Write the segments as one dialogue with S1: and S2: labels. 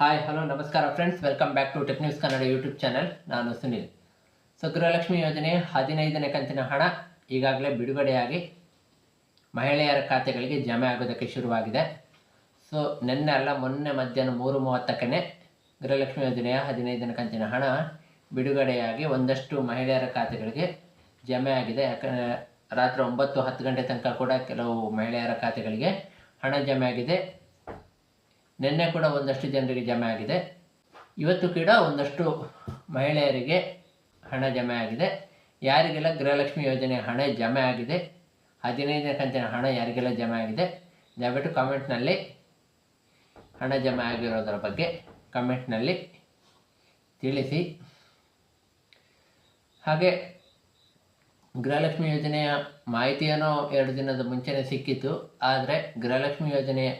S1: Hi hello ನಮಸ್ಕಾರ friends welcome back to tech news Kannada YouTube channel ನಾನು Sunil. So Gruhalakshmi ಯೋಜನೆ ಹದಿನೈದನೇ ಕಂತಿನ ಹಣ ಈಗಾಗಲೇ ಬಿಡುಗಡೆಯಾಗಿ ಮಹಿಳೆಯರ ಖಾತೆಗಳಿಗೆ ಜಮೆ ಆಗೋದಕ್ಕೆ ಶುರುವಾಗಿದೆ. ಸೊ ನಿನ್ನೆ ಅಲ್ಲ, ಮೊನ್ನೆ ಮಧ್ಯಾಹ್ನ ಮೂರು ಮೂವತ್ತಕ್ಕೇ ಗೃಹಲಕ್ಷ್ಮಿ ಯೋಜನೆಯ ಹದಿನೈದನೇ ಕಂತಿನ ಹಣ ಬಿಡುಗಡೆಯಾಗಿ ಒಂದಷ್ಟು ಮಹಿಳೆಯರ ಖಾತೆಗಳಿಗೆ ಜಮೆ ಆಗಿದೆ. ಯಾಕಂದರೆ ರಾತ್ರಿ ಒಂಬತ್ತು ಹತ್ತು ಗಂಟೆ ತನಕ ಕೂಡ ಕೆಲವು ಮಹಿಳೆಯರ ಖಾತೆಗಳಿಗೆ ಹಣ ಜಮೆ ಆಗಿದೆ. ನಿನ್ನೆ ಕೂಡ ಒಂದಷ್ಟು ಜನರಿಗೆ ಜಮೆ ಆಗಿದೆ. ಇವತ್ತು ಕೂಡ ಒಂದಷ್ಟು ಮಹಿಳೆಯರಿಗೆ ಹಣ ಜಮೆ ಆಗಿದೆ. ಯಾರಿಗೆಲ್ಲ ಗೃಹಲಕ್ಷ್ಮಿ ಯೋಜನೆ ಹಣ ಜಮೆ ಆಗಿದೆ, ಹದಿನೈದನೇ ಕಂತಿನ ಹಣ ಯಾರಿಗೆಲ್ಲ ಜಮೆ ಆಗಿದೆ, ದಯವಿಟ್ಟು ಕಮೆಂಟ್ನಲ್ಲಿ ಹಣ ಜಮೆ ಆಗಿರೋದರ ಬಗ್ಗೆ ಕಮೆಂಟ್ನಲ್ಲಿ ತಿಳಿಸಿ. ಹಾಗೆ ಗೃಹಲಕ್ಷ್ಮಿ ಯೋಜನೆಯ ಮಾಹಿತಿಯನ್ನು ಎರಡು ದಿನದ ಮುಂಚೆನೇ ಸಿಕ್ಕಿತ್ತು, ಆದರೆ ಗೃಹಲಕ್ಷ್ಮಿ ಯೋಜನೆಯ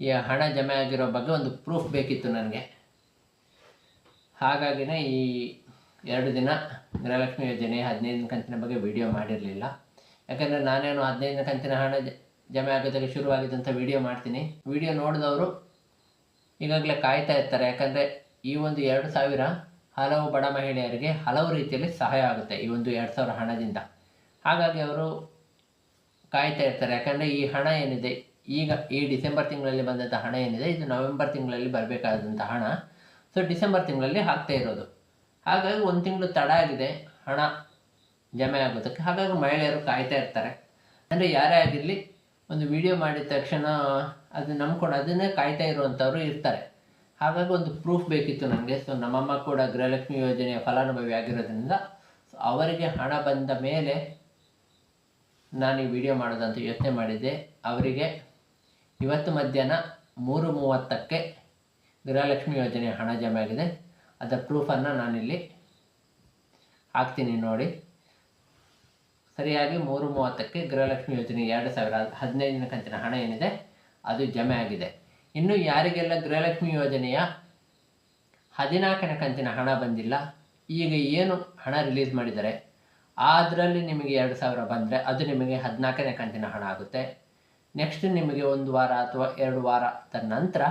S1: ಈ ಹಣ ಜಮೆ ಆಗಿರೋ ಬಗ್ಗೆ ಒಂದು ಪ್ರೂಫ್ ಬೇಕಿತ್ತು ನನಗೆ. ಹಾಗಾಗಿನೇ ಈ ಎರಡು ದಿನ ಗೃಹಲಕ್ಷ್ಮಿ ಯೋಜನೆ ಹದಿನೈದನೇ ಕಂತಿನ ಬಗ್ಗೆ ವಿಡಿಯೋ ಮಾಡಿರಲಿಲ್ಲ. ಯಾಕಂದರೆ ನಾನೇನು ಹದಿನೈದನೇ ಕಂತಿನ ಹಣ ಜಮೆ ಆಗೋದಕ್ಕೆ ಶುರುವಾಗಿದ್ದಂಥ ವಿಡಿಯೋ ಮಾಡ್ತೀನಿ. ವಿಡಿಯೋ ನೋಡಿದವರು ಈಗಾಗಲೇ ಕಾಯ್ತಾ ಇರ್ತಾರೆ. ಯಾಕಂದರೆ ಈ ಒಂದು ಎರಡು ಸಾವಿರ ಹಲವು ಬಡ ಮಹಿಳೆಯರಿಗೆ ಹಲವು ರೀತಿಯಲ್ಲಿ ಸಹಾಯ ಆಗುತ್ತೆ ಈ ಒಂದು ಎರಡು ಸಾವಿರ ಹಣದಿಂದ. ಹಾಗಾಗಿ ಅವರು ಕಾಯ್ತಾ ಇರ್ತಾರೆ. ಯಾಕಂದರೆ ಈ ಹಣ ಏನಿದೆ ಈಗ ಈ ಡಿಸೆಂಬರ್ ತಿಂಗಳಲ್ಲಿ ಬಂದಂಥ ಹಣ ಏನಿದೆ, ಇದು ನವೆಂಬರ್ ತಿಂಗಳಲ್ಲಿ ಬರಬೇಕಾದಂಥ ಹಣ. ಸೊ ಡಿಸೆಂಬರ್ ತಿಂಗಳಲ್ಲಿ ಹಾಕ್ತಾ ಇರೋದು. ಹಾಗಾಗಿ ಒಂದು ತಿಂಗಳು ತಡ ಆಗಿದೆ, ಹಣ ಜಮೆ ಆಗೋದಕ್ಕೆ. ಹಾಗಾಗಿ ಮಹಿಳೆಯರು ಕಾಯ್ತಾ ಇರ್ತಾರೆ. ಅಂದರೆ ಯಾರೇ ಆಗಿರಲಿ, ಒಂದು ವಿಡಿಯೋ ಮಾಡಿದ ತಕ್ಷಣ ಅದು ನಂಬ್ಕೊಂಡು ಅದನ್ನೇ ಕಾಯ್ತಾ ಇರುವಂಥವ್ರು ಇರ್ತಾರೆ. ಹಾಗಾಗಿ ಒಂದು ಪ್ರೂಫ್ ಬೇಕಿತ್ತು ನನಗೆ ಸೊ ನಮ್ಮಮ್ಮ ಕೂಡ ಗೃಹಲಕ್ಷ್ಮಿ ಯೋಜನೆಯ ಫಲಾನುಭವಿ ಆಗಿರೋದ್ರಿಂದ ಅವರಿಗೆ ಹಣ ಬಂದ ಮೇಲೆ ನಾನು ಈ ವಿಡಿಯೋ ಮಾಡೋದಂತ ಯೋಚನೆ ಮಾಡಿದ್ದೆ. ಅವರಿಗೆ ಇವತ್ತು ಮಧ್ಯಾಹ್ನ ಮೂರು ಮೂವತ್ತಕ್ಕೆ ಗೃಹಲಕ್ಷ್ಮಿ ಯೋಜನೆಯ ಹಣ ಜಮೆ ಆಗಿದೆ. ಅದರ ಪ್ರೂಫನ್ನು ನಾನಿಲ್ಲಿ ಹಾಕ್ತೀನಿ ನೋಡಿ. ಸರಿಯಾಗಿ ಮೂರು ಮೂವತ್ತಕ್ಕೆ ಗೃಹಲಕ್ಷ್ಮಿ ಯೋಜನೆ ಎರಡು ಸಾವಿರ ಹದಿನೈದನೇ ಕಂತಿನ ಹಣ ಏನಿದೆ, ಅದು ಜಮೆ ಆಗಿದೆ. ಇನ್ನು ಯಾರಿಗೆಲ್ಲ ಗೃಹಲಕ್ಷ್ಮಿ ಯೋಜನೆಯ ಹದಿನಾಲ್ಕನೇ ಕಂತಿನ ಹಣ ಬಂದಿಲ್ಲ, ಈಗ ಏನು ಹಣ ರಿಲೀಸ್ ಮಾಡಿದ್ದಾರೆ ಅದರಲ್ಲಿ ನಿಮಗೆ ಎರಡು ಸಾವಿರ ಬಂದರೆ ಅದು ನಿಮಗೆ ಹದಿನಾಲ್ಕನೇ ಕಂತಿನ ಹಣ ಆಗುತ್ತೆ. ನೆಕ್ಸ್ಟ್ ನಿಮಗೆ ಒಂದು ವಾರ ಅಥವಾ ಎರಡು ವಾರದ ನಂತರ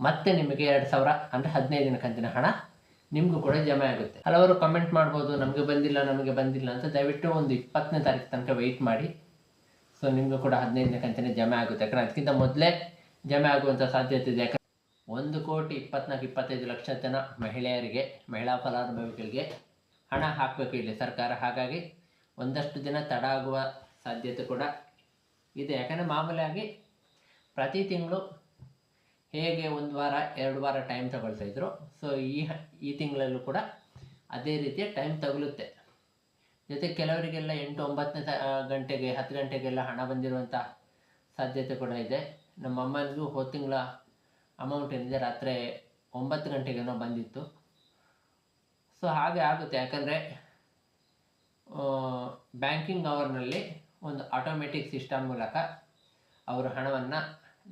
S1: ಮತ್ತೆ ನಿಮಗೆ ಎರಡು ಸಾವಿರ ಅಂದರೆ ಹದಿನೈದನೇ ಕಂತಿನ ಹಣ ನಿಮಗೂ ಕೂಡ ಜಮೆ ಆಗುತ್ತೆ. ಹಲವರು ಕಮೆಂಟ್ ಮಾಡ್ಬೋದು, ನಮಗೆ ಬಂದಿಲ್ಲ ನಮಗೆ ಬಂದಿಲ್ಲ ಅಂತ ದಯವಿಟ್ಟು ಒಂದು ಇಪ್ಪತ್ತನೇ ತಾರೀಕು ತನಕ ವೆಯ್ಟ್ ಮಾಡಿ. ಸೊ ನಿಮಗೂ ಕೂಡ ಹದಿನೈದನೇ ಕಂತಿನ ಜಮೆ ಆಗುತ್ತೆ. ಯಾಕಂದರೆ ಅದಕ್ಕಿಂತ ಮೊದಲೇ ಜಮೆ ಆಗುವಂಥ ಸಾಧ್ಯತೆ ಇದೆ. ಯಾಕಂದರೆ ಒಂದು ಕೋಟಿ ಇಪ್ಪತ್ನಾಲ್ಕು, ಇಪ್ಪತ್ತೈದು ಲಕ್ಷ ಜನ ಮಹಿಳೆಯರಿಗೆ, ಮಹಿಳಾ ಫಲಾನುಭವಿಗಳಿಗೆ ಹಣ ಹಾಕಬೇಕು ಇಲ್ಲಿ ಸರ್ಕಾರ. ಹಾಗಾಗಿ ಒಂದಷ್ಟು ದಿನ ತಡ ಆಗುವ ಸಾಧ್ಯತೆ ಕೂಡ ಇದೆ ಯಾಕಂದರೆ ಮಾಮೂಲಿಯಾಗಿ ಪ್ರತಿ ತಿಂಗಳು ಹೇಗೆ ಒಂದು ವಾರ, ಎರಡು ವಾರ ಟೈಮ್ ತಗೊಳ್ತಾ ಇದ್ರು. ಸೊ ಈ ಈ ತಿಂಗಳಲ್ಲೂ ಕೂಡ ಅದೇ ರೀತಿಯ ಟೈಮ್ ತಗುಲುತ್ತೆ. ಜೊತೆ ಕೆಲವರಿಗೆಲ್ಲ ಎಂಟು ಒಂಬತ್ತನೇ ಗಂಟೆಗೆ, ಹತ್ತು ಗಂಟೆಗೆಲ್ಲ ಹಣ ಬಂದಿರುವಂಥ ಸಾಧ್ಯತೆ ಕೂಡ ಇದೆ. ನಮ್ಮ ಅಮ್ಮನಿಗೂ ಹೋದ ತಿಂಗಳ ಅಮೌಂಟ್ ಏನಿದೆ, ರಾತ್ರಿ ಒಂಬತ್ತು ಗಂಟೆಗೇನೋ ಬಂದಿತ್ತು. ಸೊ ಹಾಗೆ ಆಗುತ್ತೆ. ಯಾಕಂದರೆ ಬ್ಯಾಂಕಿಂಗ್ ಅವರ್ನಲ್ಲಿ ಒಂದು ಆಟೋಮೆಟಿಕ್ ಸಿಸ್ಟಮ್ ಮೂಲಕ ಅವರು ಹಣವನ್ನು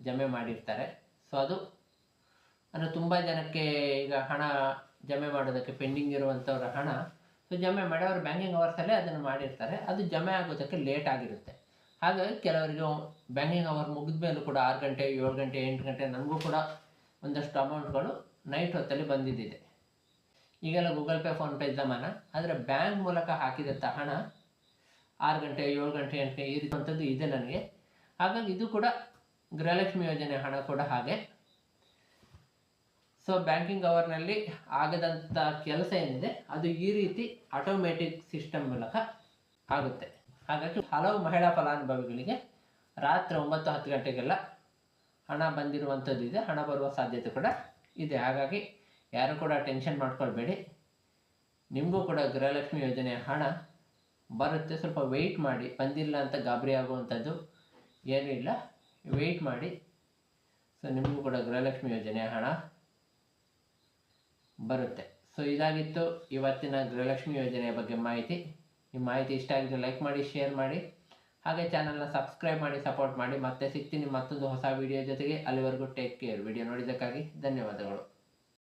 S1: ಜಮೆ ಮಾಡಿರ್ತಾರೆ. ಸೊ ಅದು ಅಂದರೆ ತುಂಬ ಜನಕ್ಕೆ ಈಗ ಹಣ ಜಮೆ ಮಾಡೋದಕ್ಕೆ ಪೆಂಡಿಂಗ್ ಇರುವಂಥವ್ರ ಹಣ ಸೊ ಜಮೆ ಮಾಡಿ ಅವರು ಬ್ಯಾಂಕಿಂಗ್ ಅವರ್ಸಲ್ಲೇ ಅದನ್ನು ಮಾಡಿರ್ತಾರೆ. ಅದು ಜಮೆ ಆಗೋದಕ್ಕೆ ಲೇಟ್ ಆಗಿರುತ್ತೆ. ಹಾಗಾಗಿ ಕೆಲವರಿಗೆ ಬ್ಯಾಂಕಿಂಗ್ ಅವರ್ ಮುಗಿದ ಮೇಲೂ ಕೂಡ ಆರು ಗಂಟೆ, ಏಳು ಗಂಟೆ, ಎಂಟು ಗಂಟೆ ನನಗೂ ಕೂಡ ಒಂದಷ್ಟು ಅಮೌಂಟ್ಗಳು ನೈಟ್ ಹೊತ್ತಲ್ಲಿ ಬಂದಿದ್ದಿದೆ. ಈಗೆಲ್ಲ ಗೂಗಲ್ ಪೇ ಫೋನ್ಪೇ ಜಮಾನ? ಆದರೆ ಬ್ಯಾಂಕ್ ಮೂಲಕ ಹಾಕಿದಂಥ ಹಣ ಆರು ಗಂಟೆ, ಏಳು ಗಂಟೆ ಎಂಟು ಈ ಇದೆ ನನಗೆ. ಹಾಗಾಗಿ ಇದು ಕೂಡ ಗೃಹಲಕ್ಷ್ಮಿ ಯೋಜನೆ ಹಣ ಕೂಡ ಹಾಗೆ. ಸೊ ಬ್ಯಾಂಕಿಂಗ್ ಅವರ್ನಲ್ಲಿ ಆಗದಂಥ ಕೆಲಸ ಏನಿದೆ, ಅದು ಈ ರೀತಿ ಆಟೋಮೆಟಿಕ್ ಸಿಸ್ಟಮ್ ಮೂಲಕ ಆಗುತ್ತೆ. ಹಾಗಾಗಿ ಹಲವು ಮಹಿಳಾ ಫಲಾನುಭವಿಗಳಿಗೆ ರಾತ್ರಿ ಒಂಬತ್ತು ಹತ್ತು ಗಂಟೆಗೆಲ್ಲ ಹಣ ಬಂದಿರುವಂಥದ್ದು ಇದೆ, ಹಣ ಬರುವ ಸಾಧ್ಯತೆ ಕೂಡ ಇದೆ. ಹಾಗಾಗಿ ಯಾರು ಕೂಡ ಟೆನ್ಷನ್ ಮಾಡ್ಕೊಳ್ಬೇಡಿ. ನಿಮಗೂ ಕೂಡ ಗೃಹಲಕ್ಷ್ಮಿ ಯೋಜನೆಯ ಹಣ ಬರುತ್ತೆ. ಸ್ವಲ್ಪ ವೆಯ್ಟ್ ಮಾಡಿ, ಬಂದಿಲ್ಲ ಅಂತ ಗಾಬರಿ ಆಗುವಂಥದ್ದು ಏನೂ ಇಲ್ಲ. ವೆಯ್ಟ್ ಮಾಡಿ. ಸೊ ನಿಮಗೂ ಕೂಡ ಗೃಹಲಕ್ಷ್ಮಿ ಯೋಜನೆಯ ಹಣ ಬರುತ್ತೆ. ಸೊ ಇದಾಗಿತ್ತು ಇವತ್ತಿನ ಗೃಹಲಕ್ಷ್ಮಿ ಯೋಜನೆಯ ಬಗ್ಗೆ ಮಾಹಿತಿ. ಈ ಮಾಹಿತಿ ಇಷ್ಟ ಆಗಿದ್ರೆ ಲೈಕ್ ಮಾಡಿ ಶೇರ್ ಮಾಡಿ. ಹಾಗೆ ಚಾನಲ್ನ ಸಬ್ಸ್ಕ್ರೈಬ್ ಮಾಡಿ ಸಪೋರ್ಟ್ ಮಾಡಿ. ಮತ್ತೆ ಸಿಗ್ತೀನಿ ಮತ್ತೊಂದು ಹೊಸ ವಿಡಿಯೋ ಜೊತೆಗೆ. ಅಲ್ಲಿವರೆಗೂ ಟೇಕ್ ಕೇರ್ ವಿಡಿಯೋ ನೋಡಿದ್ದಕ್ಕಾಗಿ ಧನ್ಯವಾದಗಳು.